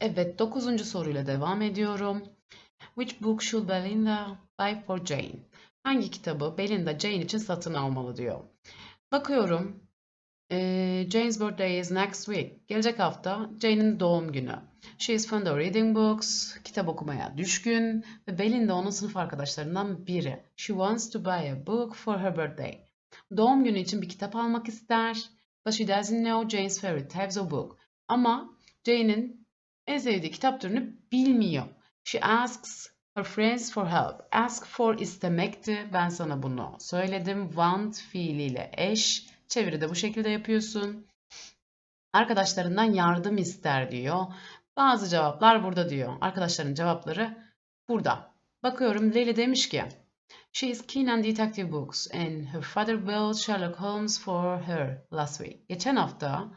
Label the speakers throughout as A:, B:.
A: Evet, dokuzuncu soruyla devam ediyorum. Which book should Belinda buy for Jane? Hangi kitabı Belinda Jane için satın almalı diyor. Bakıyorum. eee, Jane's birthday is next week. Gelecek hafta Jane'in doğum günü. She is fond of reading books. Kitap okumaya düşkün. Ve Belinda onun sınıf arkadaşlarından biri. She wants to buy a book for her birthday. Doğum günü için bir kitap almak ister. But she doesn't know Jane's favorite types of book. Ama Jane'in sevdiği kitap türünü bilmiyor. She asks her friends for help. Ask for istemekti. Ben sana bunu söyledim. Want fiiliyle eş. Çeviri de bu şekilde yapıyorsun. Arkadaşlarından yardım ister diyor. Bazı cevaplar burada diyor. Arkadaşların cevapları burada. Bakıyorum Lily demiş ki She is keen on detective books and her father bought Sherlock Holmes for her last week. Geçen hafta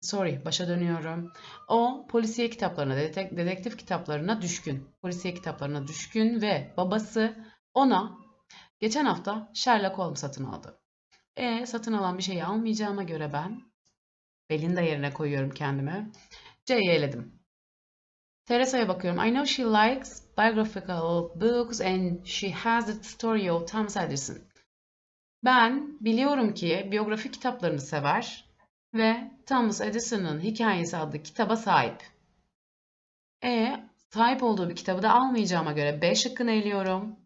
A: Sorry, başa dönüyorum. O polisiye kitaplarına, dedek- dedektif kitaplarına düşkün. Polisiye kitaplarına düşkün ve babası ona geçen hafta Sherlock Holmes satın aldı. E satın alan bir şeyi almayacağıma göre ben Belinda yerine koyuyorum kendime. C'yi eledim. Teresa'ya bakıyorum. I know she likes biographical books and she has the story of Thomas Edison. Ben biliyorum ki biyografi kitaplarını sever ve Thomas Edison'ın Hikayesi adlı kitaba sahip. E sahip olduğu bir kitabı da almayacağıma göre B şıkkını eliyorum.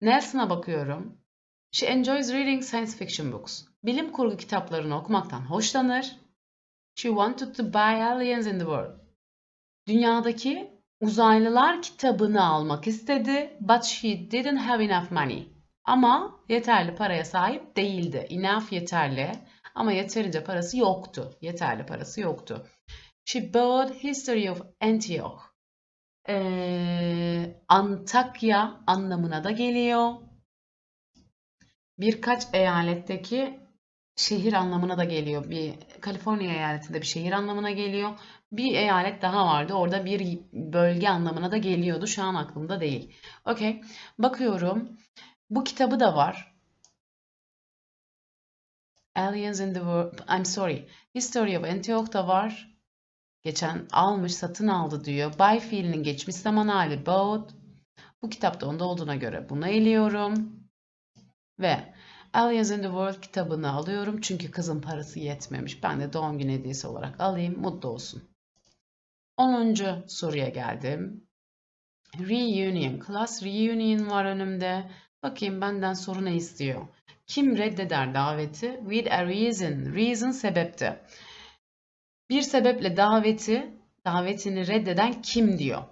A: Nelson'a bakıyorum. She enjoys reading science fiction books. Bilim kurgu kitaplarını okumaktan hoşlanır. She wanted to buy Aliens in the World. Dünyadaki uzaylılar kitabını almak istedi. But she didn't have enough money. Ama yeterli paraya sahip değildi. Enough yeterli ama yeterince parası yoktu. Yeterli parası yoktu. She bought History of Antioch. Ee, Antakya anlamına da geliyor. Birkaç eyaletteki şehir anlamına da geliyor. Bir Kaliforniya eyaletinde bir şehir anlamına geliyor. Bir eyalet daha vardı. Orada bir bölge anlamına da geliyordu. Şu an aklımda değil. Okey. Bakıyorum. Bu kitabı da var. Aliens in the World, I'm sorry. History of Antioch da var. Geçen almış, satın aldı diyor. Buy fiilinin geçmiş zaman hali bought. Bu kitapta onda olduğuna göre bunu eliyorum. Ve Aliens in the World kitabını alıyorum. Çünkü kızın parası yetmemiş. Ben de doğum günü hediyesi olarak alayım. Mutlu olsun. 10. soruya geldim. Reunion. Class reunion var önümde. Bakayım benden soru ne istiyor? Kim reddeder daveti? With a reason. Reason sebepti. Bir sebeple daveti, davetini reddeden kim diyor?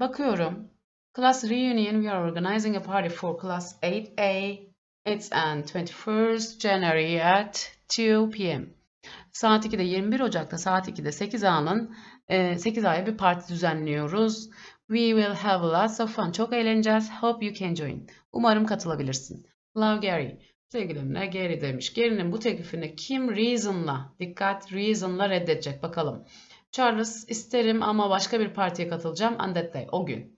A: Bakıyorum. Class reunion, we are organizing a party for class 8A. It's on 21st January at 2 p.m. Saat 2'de 21 Ocak'ta saat 2'de 8A'nın 8A'ya bir parti düzenliyoruz. We will have lots of fun. Çok eğleneceğiz. Hope you can join. Umarım katılabilirsin. Love Gary. Sevgilimle Gary demiş. Gary'nin bu teklifini kim reason'la, dikkat reason'la reddedecek bakalım. Charles isterim ama başka bir partiye katılacağım on that day, o gün.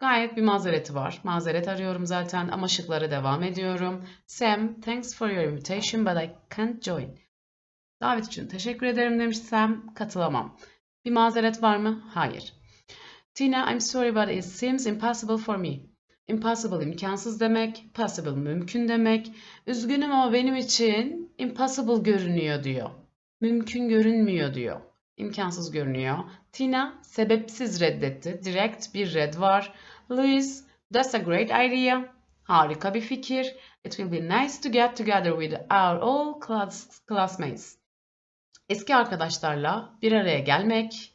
A: Gayet bir mazereti var. Mazeret arıyorum zaten ama şıklara devam ediyorum. Sam, thanks for your invitation but I can't join. Davet için teşekkür ederim demiş Sam. Katılamam. Bir mazeret var mı? Hayır. Tina, I'm sorry but it seems impossible for me. Impossible imkansız demek, possible mümkün demek. Üzgünüm ama benim için impossible görünüyor diyor. Mümkün görünmüyor diyor. İmkansız görünüyor. Tina sebepsiz reddetti. Direkt bir red var. Louise, that's a great idea. Harika bir fikir. It will be nice to get together with our all class, classmates. Eski arkadaşlarla bir araya gelmek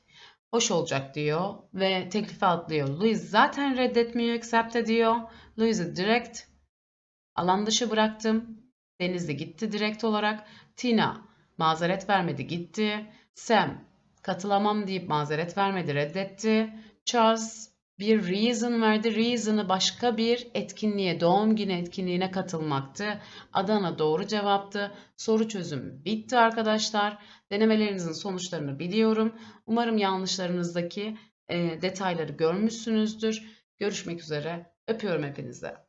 A: hoş olacak diyor ve teklifi atlıyor. Louise zaten reddetmiyor, accept ediyor. Louise'i direkt alan dışı bıraktım. Denizli gitti direkt olarak. Tina mazeret vermedi gitti. Sam katılamam deyip mazeret vermedi reddetti. Charles bir reason verdi. Reason'ı başka bir etkinliğe, doğum günü etkinliğine katılmaktı. Adana doğru cevaptı. Soru çözüm bitti arkadaşlar. Denemelerinizin sonuçlarını biliyorum. Umarım yanlışlarınızdaki e, detayları görmüşsünüzdür. Görüşmek üzere. Öpüyorum hepinize.